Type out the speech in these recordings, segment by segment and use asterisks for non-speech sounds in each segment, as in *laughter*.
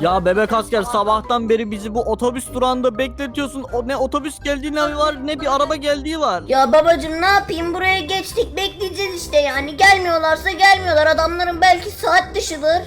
Ya bebek asker sabahtan beri bizi bu otobüs durağında bekletiyorsun. O ne otobüs geldiği var ne bir araba geldiği var. Ya babacım ne yapayım buraya geçtik bekleyeceğiz işte yani gelmiyorlarsa gelmiyorlar adamların belki saat dışıdır.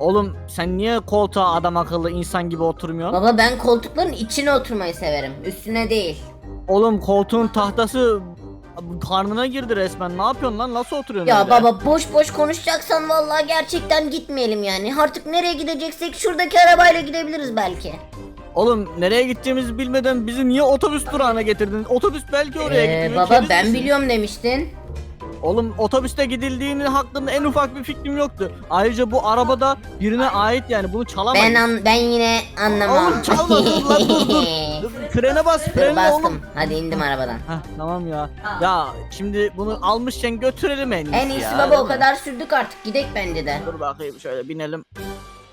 Oğlum sen niye koltuğa adam akıllı insan gibi oturmuyorsun? Baba ben koltukların içine oturmayı severim üstüne değil. Oğlum koltuğun tahtası karnına girdi resmen. Ne yapıyorsun lan? Nasıl oturuyorsun Ya öyle? baba boş boş konuşacaksan vallahi gerçekten gitmeyelim yani. Artık nereye gideceksek şuradaki arabayla gidebiliriz belki. Oğlum nereye gideceğimizi bilmeden bizi niye otobüs durağına getirdin? Otobüs belki oraya Ee, gitmiyor. baba keriz ben misin? biliyorum demiştin. Oğlum otobüste gidildiğinin hakkında en ufak bir fikrim yoktu. Ayrıca bu arabada birine ait yani bunu çalamayız. Ben an ben yine anlamam. Oğlum çalma dur lan dur dur. Dur, *laughs* Frene bas frene bastım. oğlum. Hadi indim arabadan. Heh, tamam ya. Ya şimdi bunu almışken götürelim en iyisi En iyisi ya, baba o kadar sürdük artık gidek bence de. Dur bakayım şöyle binelim.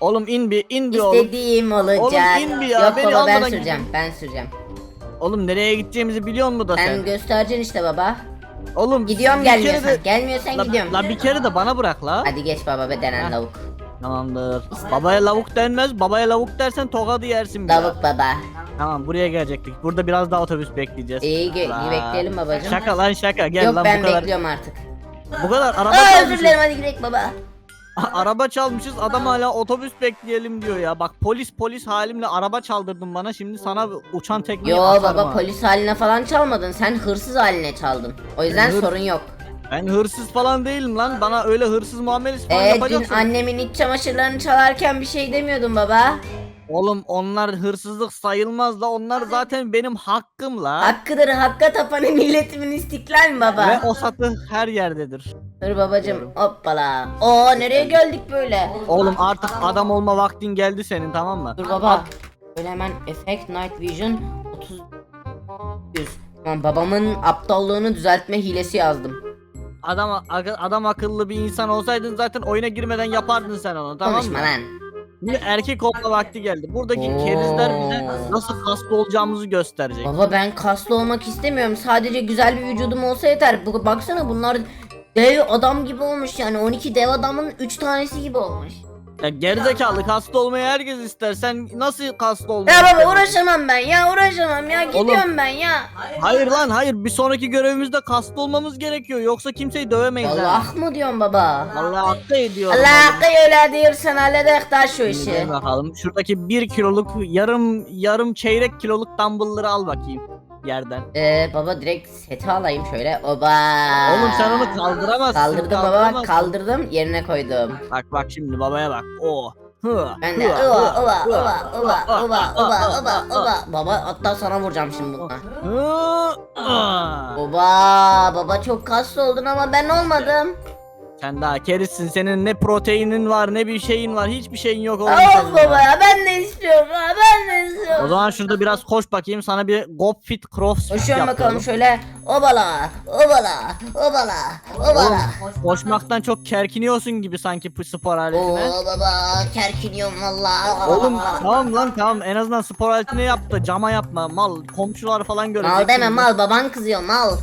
Oğlum in bir in bir oğlum. İstediğim olacak. Oğlum in bir ya, Yok beni baba ben süreceğim. Ben süreceğim. Oğlum nereye gideceğimizi biliyor musun da Sen sen? göstereceksin işte baba. Oğlum Gidiyorum bir kere gelmiyorsan. de- Gelmiyorsan La, gidiyorum. la bir kere de bana bırak la. Hadi geç baba be denen Heh. lavuk. Tamamdır. Babaya lavuk denmez. Babaya lavuk dersen tokadı yersin bir daha. Lavuk baba. Tamam buraya gelecektik. Burada biraz daha otobüs bekleyeceğiz. İyi, ge- Aa, bekleyelim babacığım. Şaka lan şaka gel Yok lan ben bu kadar. bekliyorum artık. Bu kadar araba Aa, özür dilerim hadi gidelim baba. Araba çalmışız adam hala otobüs bekleyelim diyor ya. Bak polis polis halimle araba çaldırdın bana. Şimdi sana uçan tekmeyi Yo atarım baba ha. polis haline falan çalmadın. Sen hırsız haline çaldın. O yüzden Hır- sorun yok. Ben hırsız falan değilim lan. Bana öyle hırsız muamelesi falan Ee, dün yapacaksın. annemin iç çamaşırlarını çalarken bir şey demiyordun baba. Oğlum onlar hırsızlık sayılmaz da onlar zaten benim hakkım la. Hakkıdır hakka tapanı *laughs* milletimin istiklal mi baba? Ve o satı her yerdedir. Dur babacım hoppala. Oo nereye geldik böyle? Oğlum artık adam olma vaktin geldi senin tamam mı? Dur baba. Böyle hemen Effect Night Vision 30 100. Tamam babamın aptallığını düzeltme hilesi yazdım. Adam ak- adam akıllı bir insan olsaydın zaten oyuna girmeden yapardın sen onu tamam Konuşma mı? lan. Şimdi erkek olma vakti geldi. Buradaki Oo. kerizler bize nasıl kaslı olacağımızı gösterecek. Baba ben kaslı olmak istemiyorum. Sadece güzel bir vücudum olsa yeter. Bu, baksana bunlar dev adam gibi olmuş yani. 12 dev adamın 3 tanesi gibi olmuş. Ya gerizekalı kaslı olmayı herkes ister. Sen nasıl kaslı olmayı Ya baba uğraşamam ben ya uğraşamam ya gidiyorum ben ya. Hayır lan hayır. Bir sonraki görevimizde kaslı olmamız gerekiyor. Yoksa kimseyi dövemeyiz ha. Allah mı diyorsun baba? Allah hakkı ediyor. Allah hakkı öyle diyorsan halledek daha şu işi. Gel bakalım. Şuradaki bir kiloluk yarım yarım çeyrek kiloluk dumbbellları al bakayım yerden. Ee, baba direkt seti alayım şöyle. Oba. Oğlum sen onu kaldıramazsın. Kaldırdım baba kaldırdım yerine koydum. Bak bak şimdi babaya bak. Oo. Hı. Ben de Hı, oba oba hı, oba hı, oba hı, oba oba oba oba. Baba hatta sana vuracağım şimdi bununla. Oba baba çok kaslı oldun ama ben olmadım. Sen daha kerizsin. Senin ne proteinin var ne bir şeyin var. Hiçbir şeyin yok oğlum. Of senin baba ya. ben de istiyorum ya ben de O istiyorum. zaman şurada biraz koş bakayım. Sana bir Gop Fit Crossfit Koşuyorum bakalım şöyle. Obala obala obala obala. Koşmaktan çok kerkiniyorsun gibi sanki bu spor aletine. Oo baba kerkiniyorum valla. Oğlum tamam lan tamam en azından spor aletine yaptı cama yapma mal komşular falan görecek. Mal deme şimdi. mal baban kızıyor mal.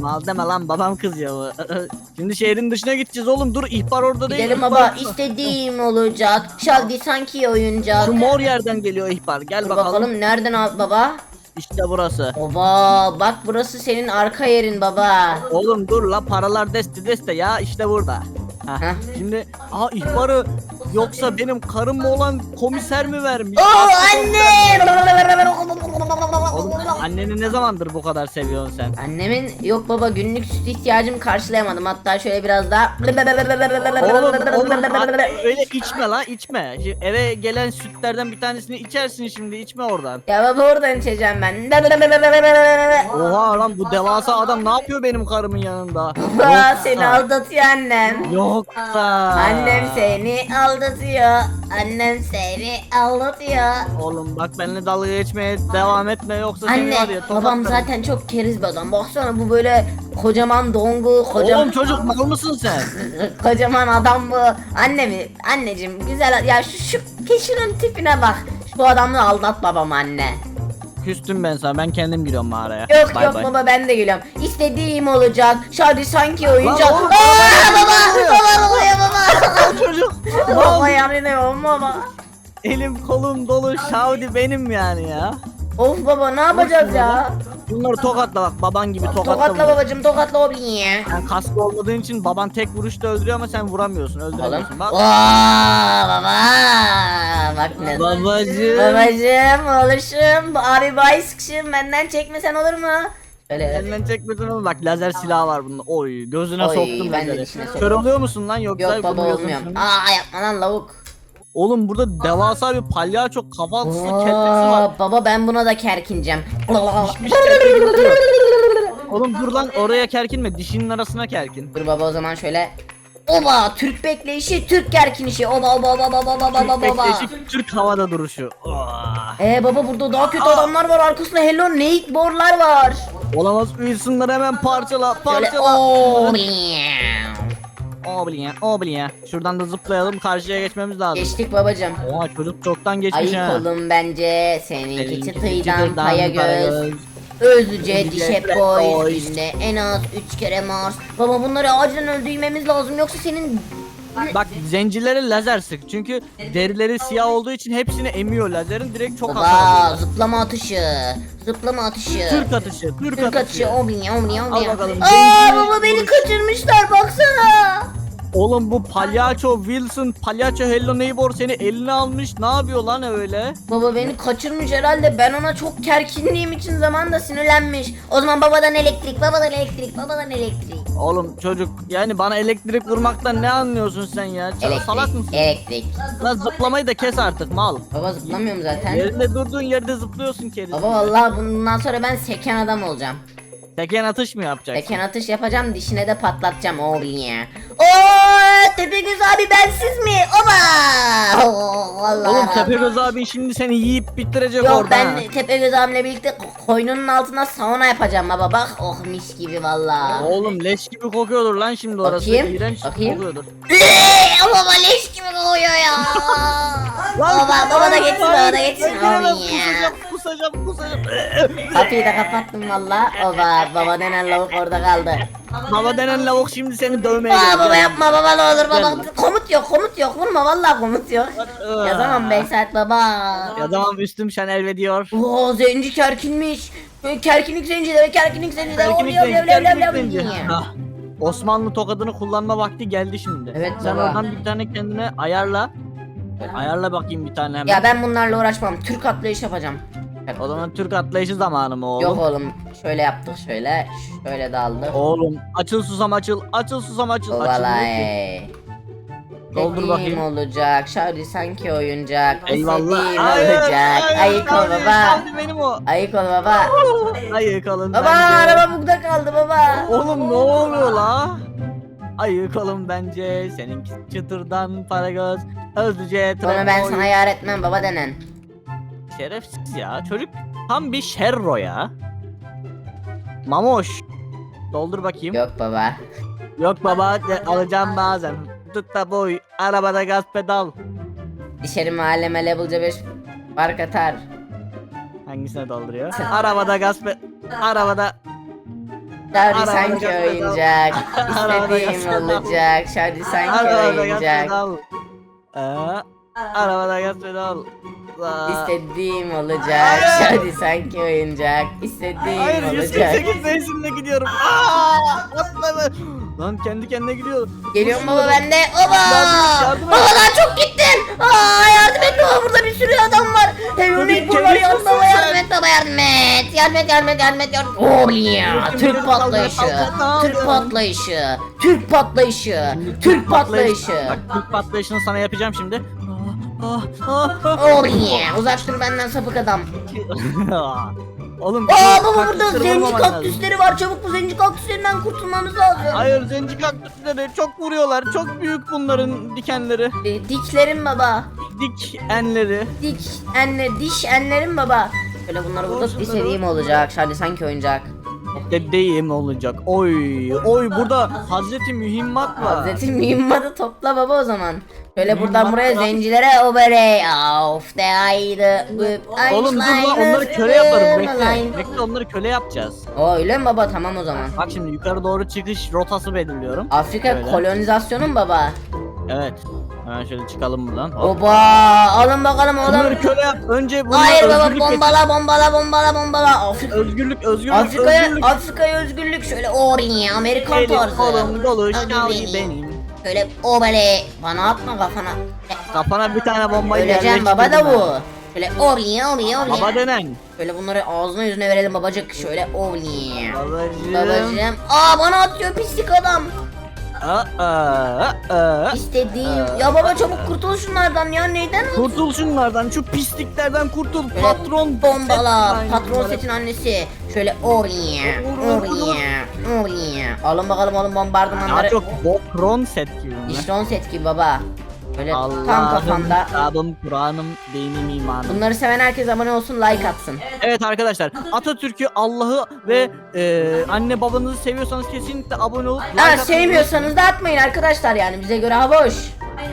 Mal deme lan babam kızıyor. *laughs* Şimdi şehrin dışına gideceğiz oğlum dur ihbar orada değil. Gidelim ihbar baba orada. istediğim olacak. Şaldi sanki oyuncak. Şu mor yerden geliyor ihbar gel Dur bakalım. bakalım nereden al baba? İşte burası. Oba bak burası senin arka yerin baba. Oğlum dur la paralar deste deste ya işte burada. Heh. Heh. Şimdi aha ihbarı yoksa benim karım mı olan komiser mi vermiş? Oo anne. Zamandır bu kadar seviyorsun sen? Annemin yok baba günlük süt ihtiyacımı karşılayamadım hatta şöyle biraz daha Oğlum oğlum a- öyle içme la içme. Şimdi eve gelen sütlerden bir tanesini içersin şimdi içme oradan. Ya baba oradan içeceğim ben. Oha lan bu devasa adam ne yapıyor benim karımın yanında? Baba seni aldatıyor annem. Yoksa. Annem seni aldatıyor. Annem seni aldatıyor. Oğlum bak benimle dalga geçmeye devam etme yoksa seni var Anne ya babam zaten çok keriz bir adam. Baksana bu böyle kocaman dongu kocaman Oğlum çocuk mal mısın sen? *laughs* kocaman adam bu. Anne mi? Anneciğim güzel ya şu, şu kişinin tipine bak. Bu adamla aldat babam anne. Küstüm ben sana ben kendim giriyorum mağaraya. Yok Bay yok bay. baba ben de gülüyorum. İstediğim olacak. Şadi sanki oyuncak. oğlum, Aa, baba, baba baba baba baba. Çocuk. Baba yanıyorum baba. elim kolum dolu Şavdi benim yani ya. Of baba ne yapacağız ya? Bunları tokatla bak baban gibi tokatla. Tokatla bunları. babacım tokatla o ya. Sen kaslı olmadığın için baban tek vuruşta öldürüyor ama sen vuramıyorsun Oğlum. öldüremiyorsun. Bak. Oo baba. Bak ne. Babacım. Babacım, oğluşum, abi bay sıkışım benden çekmesen olur mu? Öyle. Elinden çekmedin ama bak lazer silahı var bunda. Oy gözüne Oy, soktum ben de lazeri. içine soktum. Kör oluyor musun lan yoksa Yok baba vurmuyorsun olmuyorum. şimdi? Aa yapma lan lavuk. Oğlum burada devasa bir palyaço kafatısı kellesi var. Baba ben buna da kerkineceğim. Oğlum dur lan oraya kerkinme dişinin arasına kerkin. Dur baba o zaman şöyle. Oba Türk bekleyişi, Türk kerkinişi. Oba oba oba oba oba oba oba. oba. Bekleşik Türk havada duruşu. Ah. Ee baba burada daha kötü adamlar var arkasında hello Nate borlar var. Olamaz uyusunlar hemen parçala parçala. ooo. Obliye obliye. Şuradan da zıplayalım karşıya geçmemiz lazım. Geçtik babacım. Oha çocuk çoktan geçmiş Ayık ha. olun bence seninki çıtırdan paya göz. Özlüce dişe boy günde en az 3 kere Mars. Baba bunları acilen öldürmemiz lazım yoksa senin Bak zencilere lazer sık çünkü derileri siyah olduğu için hepsini emiyor lazerin direkt çok Baba alıyor. zıplama atışı. Zıplama atışı. Türk atışı, Türk, Türk atışı. atışı. Omni omni Al omni. bakalım, Aa baba beni vuruş. kaçırmışlar baksana. Oğlum bu palyaço Wilson, palyaço Hello Neighbor seni eline almış. Ne yapıyor lan öyle? Baba beni kaçırmış herhalde. Ben ona çok kerkinliğim için zamanında sinirlenmiş. O zaman babadan elektrik, babadan elektrik, babadan elektrik. Oğlum çocuk yani bana elektrik vurmaktan ne anlıyorsun sen ya? Salak Elektrik, mısın? elektrik. Lan zıplamayı da kes artık mal. Baba zıplamıyorum zaten. Yerinde durduğun yerde zıplıyorsun keriz. Baba vallahi bundan sonra ben seken adam olacağım. Teken atış mı yapacaksın? Seken atış yapacağım, dişine de patlatacağım oğlum ya. Oo, Tepegöz abi bensiz mi? Oba! Oo, vallahi. Oğlum Tepegöz abi şimdi seni yiyip bitirecek Yok orada. ben. Tepegöz abimle birlikte ko- koynunun altına sauna yapacağım baba bak. Oh mis gibi vallahi. Oğlum leş gibi kokuyordur lan şimdi orası. Bakayım, İğrenç bakayım. kokuyordur. *laughs* Eee, baba leş gibi kokuyor ya. baba baba da geçsin baba da geçsin oğlum ya. Kusacağım kusacağım kusacağım. Kapıyı da kapattım valla. Oba baba denen lavuk orada kaldı. Baba denen lavuk şimdi seni dövmeye Aa baba yapma baba ne olur baba. Komut yok komut yok vurma vallahi komut yok. Aa. Yazamam Beysat baba. Yazamam üstüm şen diyor. Oo zenci kerkinmiş. Kerkinlik zencileri kerkinlik zencileri. Erkinlik Oluyor, zenci, oluyor, oluyor, erkinlik oluyor, zenci. Osmanlı tokadını kullanma vakti geldi şimdi. Evet Sen baba. oradan bir tane kendine ayarla. Ayarla bakayım bir tane hemen. Ya ben bunlarla uğraşmam. Türk atlayış yapacağım. O zaman Türk atlayışı zamanı mı oğlum? Yok oğlum. Şöyle yaptık şöyle. Şöyle daldık. Oğlum açıl susam açıl. Açıl susam açıl. Ki. Ovalay. Doldur Dediğim bakayım. olacak. Şaudi sanki oyuncak. Eyvallah. Hayır, olacak. hayır, Ayık ol Şavdi, baba. Şavdi benim o. Ayık ol baba. Ayık olun Baba bence. araba bugda kaldı baba. Oğlum ne oluyor la? Ayık olun bence. Seninki çıtırdan para göz. Özlüce Onu ben sana yar etmem baba denen. Şerefsiz ya. Çocuk tam bir şerro ya. Mamoş. Doldur bakayım. Yok, Yok baba. baba de- alacağım bazen. Tut da boy. Arabada gaz pedal. İçeri mahalleme level'ca 5 fark atar. Hangisine dolduruyor? Arabada gaz pe... Arabada. Şarjı Arabada sanki götürdü, oyuncak. *laughs* Arabada İstediğim olacak. Şarjı sanki arabada oyuncak arabada gaz pedal. İstediğim olacak. Hayır. Şaudi sanki oyuncak. İstediğim Hayır olacak. 148 mevsimle gidiyorum. Aa. Lan kendi kendine gidiyor. Geliyorum baba ben de. Oba! Yardım et, yardım et. Baba daha çok gittin. Aa yardım et baba burada bir sürü adam var. Tabii, burada keriz yardım baba misin yardım sen? et baba yardım et. Yardım et yardım et yardım et yardım et. Oh yeah. Bütün Türk patlayışı. kaldı, kaldı, Türk patlayışı. Türk patlayışı. Türk patlayışı. Bak Türk patlayışını sana yapacağım şimdi. Ah, ah, ah, Oh yeah. Uzak dur benden sapık adam. *laughs* Oğlum Aa baba burada kaktüsleri zenci vurmaman lazım. kaktüsleri var. Çabuk bu zenci kaktüslerinden kurtulmamız lazım. Hayır zenci kaktüsleri çok vuruyorlar. Çok büyük bunların dikenleri. E, Diklerim baba. Dik enleri. Dik enle diş enlerim baba. Böyle bunları burada Olsun istediğim olacak. Şöyle sanki oyuncak. Dediğim olacak. Oy oy burada Hazreti Mühimmat var. Hazreti mühimmatı topla baba o zaman. Şöyle buradan buraya zencilere obere der Heide üb Oğlum dur lan onları köle yaparım bekle. Bekle onları köle yapacağız. O öyle mi baba tamam o zaman. Bak şimdi yukarı doğru çıkış rotası belirliyorum. Afrika Şöyle. kolonizasyonu mu baba? Evet. Hemen şöyle çıkalım buradan. Hop. Oba alın bakalım oğlum. Bunları köle yap. Önce bunları Hayır baba özgürlük getir. bombala bombala bombala bombala. Afrika Özgürlük, özgürlük, Afrika'ya özgürlük. Afrika'ya özgürlük şöyle oraya Amerikan Elim, tarzı. kolum dolu, Hadi şavi benim. benim. Şöyle obele bana atma kafana. Kafana bir tane bombayı Öleceğim baba da yerleştirdim bu. Şöyle oraya oraya ben. Baba oraya. denen. Şöyle bunları ağzına yüzüne verelim babacık. Şöyle oraya. Babacığım. Babacığım. Aa bana atıyor pislik adam. İstediğim. Ya baba çabuk kurtul şunlardan ya neyden? Kurtul şunlardan, şu pisliklerden kurtul. Şöyle Patron bombala. set- Patron setin annesi. Şöyle oraya. Oraya. Oraya. Alın bakalım oğlum bombardımanları. Daha çok bokron set gibi? İşte on set gibi baba. Böyle tam Allah'ım, kafanda. kitabım, Kur'an'ım, dinim, imanım. Bunları seven herkes abone olsun like atsın. Evet arkadaşlar Atatürk'ü, Allah'ı ve e, anne babanızı seviyorsanız kesinlikle abone olup like Ha atmayı sevmiyorsanız da atmayın arkadaşlar yani bize göre hava hoş.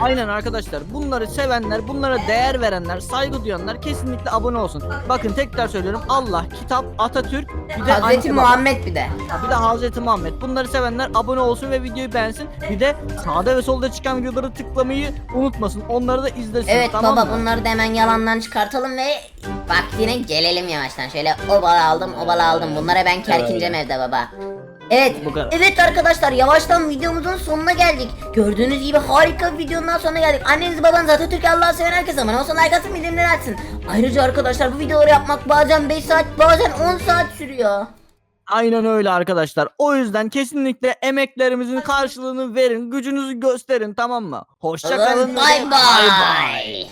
Aynen arkadaşlar bunları sevenler, bunlara değer verenler, saygı duyanlar kesinlikle abone olsun. Bakın tekrar söylüyorum Allah, kitap, Atatürk, bir de Hazreti. Muhammed bir de. Bir de Hazreti Muhammed. Bunları sevenler abone olsun ve videoyu beğensin. Bir de sağda ve solda çıkan videoları tıklamayı unutmasın. Onları da izlesin. Evet tamam baba mı? bunları da hemen yalandan çıkartalım ve vaktine gelelim yavaştan. Şöyle obala aldım obala aldım. Bunlara ben kerkineceğim evde baba. Evet, Bu kadar. evet arkadaşlar yavaştan videomuzun sonuna geldik. Gördüğünüz gibi harika bir videonun sonuna geldik. Anneniz babanız Atatürk Allah'ı seven herkes abone olsun like atsın bildirimleri açsın. Ayrıca arkadaşlar bu videoları yapmak bazen 5 saat bazen 10 saat sürüyor. Aynen öyle arkadaşlar. O yüzden kesinlikle emeklerimizin karşılığını verin. Gücünüzü gösterin tamam mı? Hoşça kalın. Bye bye.